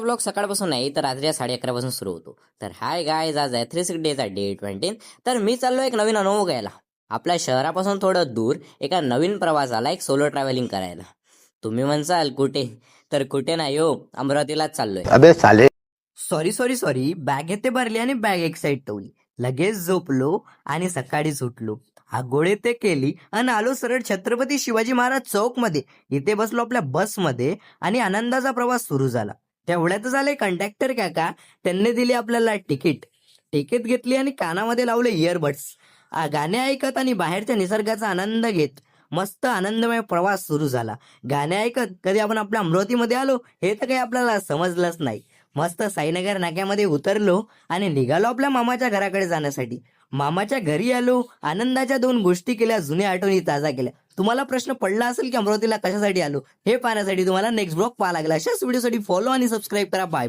Blog सकाळपासून नाही तर रात्री साडे अकरा पासून सुरू होतो. तर हाय गाय आज आहे थ्री सिक्स डेचा डे ट्वेंटी तर मी चाललो एक नवीन अनुभव घ्यायला. आपल्या शहरापासून थोडं दूर एका नवीन प्रवासाला एक सोलो ट्रॅव्हलिंग करायला. तुम्ही म्हणसाल कुठे? तर कुठे नाही हो अमरावतीलाच चाललोय. अबे साले. सॉरी सॉरी सॉरी बॅग येते भरली आणि बॅग एक साईड ठेवली लगेच झोपलो आणि सकाळी सुटलो आगोळे ते केली आणि आलो सरळ छत्रपती शिवाजी महाराज चौकमध्ये इथे बसलो आपल्या बसमध्ये आणि आनंदाचा प्रवास सुरू झाला. तेवढ्यातच आले कंडक्टर काका. त्यांनी दिली आपल्याला तिकीट. तिकीट घेतली आणि कानामध्ये लावले इयरबड्स गाणे ऐकत आणि बाहेरच्या निसर्गाचा आनंद घेत मस्त आनंदमय प्रवास सुरू झाला. गाणे ऐकत कधी आपण आपल्या अमरावतीमध्ये आलो हे तर काही आपल्याला समजलंच नाही. मस्त साईनगर नाक्यामध्ये उतरलो आणि निघालो आपल्या मामाच्या घराकडे जाण्यासाठी. मामाच्या घरी आलो आनंदाच्या दोन गोष्टी केल्या जुन्या आठवणी ताजा केल्या. तुम्हाला प्रश्न पडला असेल की अमरावतीला कशासाठी आलो हे पाहण्यासाठी तुम्हाला नेक्स्ट ब्लॉग पाहा लागला. अशाच व्हिडिओसाठी फॉलो आणि सबस्क्राईब करा. Bye bye